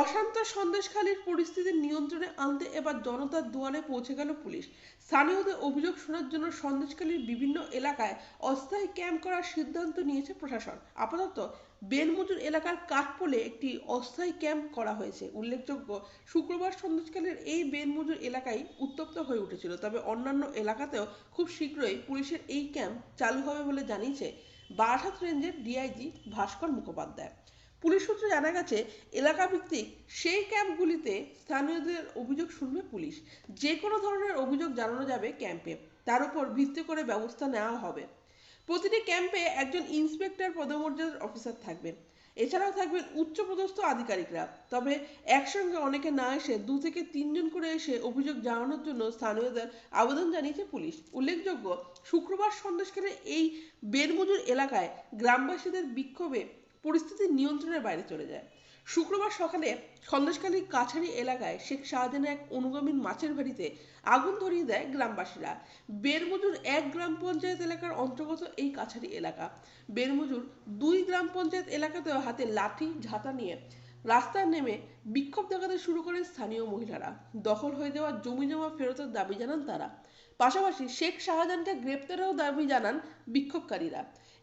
অশান্ত সন্দেশখালীর পরিস্থিতি নিয়ন্ত্রণে আনতে এবার জনতার দুয়ারে পৌঁছে গেল পুলিশ। স্থানীয়দের অভিযোগ শোনার জন্য সন্দেশখালীর বিভিন্ন এলাকায় অস্থায়ী ক্যাম্প করার সিদ্ধান্ত নিয়েছে প্রশাসন। আপাতত বেলমজুর এলাকার কাঠপোলে একটি অস্থায়ী ক্যাম্প করা হয়েছে। উল্লেখযোগ্য, শুক্রবার সন্দেশখালীর এই বেলমজুর এলাকায় উত্তপ্ত হয়ে উঠেছিল। তবে অন্যান্য এলাকাতেও খুব শীঘ্রই পুলিশের এই ক্যাম্প চালু হবে বলে জানিয়েছে বারাসাত রেঞ্জের ডিআইজি ভাস্কর মুখোপাধ্যায়। পুলিশ সূত্রে জানা গেছে, এলাকাভিত্তিক সেই ক্যাম্পগুলিতে স্থানীয়দের অভিযোগ শুনবে পুলিশ। যে কোনো ধরনের অভিযোগ জানানো যাবে ক্যাম্পে। তার উপর ভিত্তি করে ব্যবস্থা নেওয়া হবে। প্রতিটি ক্যাম্পে একজন ইন্সপেক্টর পদমর্যাদার অফিসার থাকবেন এছাড়াও থাকবেন উচ্চপদস্থ আধিকারিকরা। তবে একসঙ্গে অনেকে না এসে দু থেকে তিনজন করে এসে অভিযোগ জানানোর জন্য স্থানীয়দের আবেদন জানিয়েছে পুলিশ। উল্লেখযোগ্য, শুক্রবার সন্দেশকারে এই বেরমজুর এলাকায় গ্রামবাসীদের বিক্ষোভে পরিস্থিতি নিয়ন্ত্রণের বাইরে চলে যায়। শুক্রবার সকালে সন্দেশখালী কাছারি এলাকায় শেখ শাহজাহানের এক অনুগামীর মাছের বাড়িতে আগুন ধরিয়ে দেয় গ্রামবাসীরা। বেরমজুর এক গ্রাম পঞ্চায়েত এলাকার অন্তর্গত এই কাছারি এলাকা। বেরমজুর দুই গ্রাম পঞ্চায়েত এলাকাতেও হাতে লাঠি, ঝাঁটা নিয়ে রাস্তায় নেমে বিক্ষোভ দেখাতে শুরু করেন স্থানীয় মহিলারা। দখল হয়ে যাওয়া জমি জমা ফেরতের দাবি জানান তারা। পাশাপাশি শেখ শাহজাহানকে গ্রেপ্তারেও দাবি জানান বিক্ষোভকারীরা।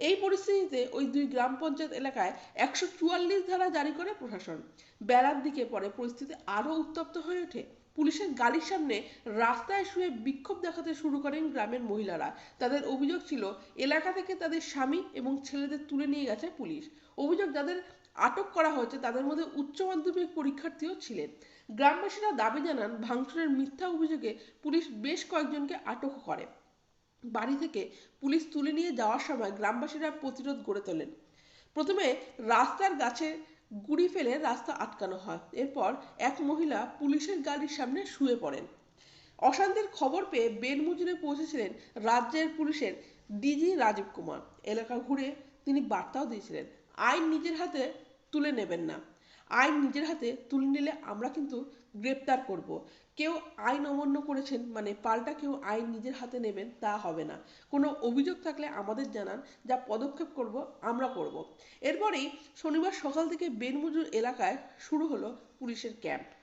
এই পরিস্থিতিতে ওই দুই গ্রাম পঞ্চায়েত এলাকায় একশো চুয়াল্লিশ ধারা জারি করে প্রশাসন। বেলার দিকে পরে পরিস্থিতি আরও উত্তপ্ত হয়ে ওঠে। পুলিশের গাড়ির সামনে রাস্তায় শুয়ে বিক্ষোভ দেখাতে শুরু করেন গ্রামের মহিলারা। তাদের অভিযোগ ছিল, এলাকা থেকে তাদের স্বামী এবং ছেলেদের তুলে নিয়ে গেছে পুলিশ। অভিযোগ যাদের আটক করা হয়েছে, তাদের মধ্যে উচ্চ মাধ্যমিক পরীক্ষার্থীও ছিলেন। গ্রামবাসীরা দাবি জানান, ভাঙচুরের মিথ্যা অভিযোগে পুলিশ বেশ কয়েকজনকে আটক করে। বাড়ি থেকে পুলিশ তুলে নিয়ে যাওয়ার সময় গ্রামবাসীরা প্রতিরোধ গড়ে তোলেন। প্রথমে রাস্তার গাছে গুড়ি ফেলে রাস্তা আটকানো হয়। এরপর এক মহিলা পুলিশের গাড়ির সামনে শুয়ে পড়েন। অশান্তির খবর পেয়ে বেলমুজুরে পৌঁছেছিলেন রাজ্যের পুলিশের ডিজি রাজীব কুমার। এলাকা ঘুরে তিনি বার্তাও দিয়েছিলেন। আইন নিজের হাতে তুলে নেবেন না। আইন নিজের হাতে তুলে নিলে আমরা কিন্তু গ্রেপ্তার করব। কেউ আইন অমান্য করেছেন মানে পাল্টা কেউ আইন নিজের হাতে নেবেন, তা হবে না। কোনো অভিযোগ থাকলে আমাদের জানান, যা পদক্ষেপ করব, আমরা করব। এরপরেই শনিবার সকাল থেকে বেনমজুর এলাকায় শুরু হলো পুলিশের ক্যাম্প।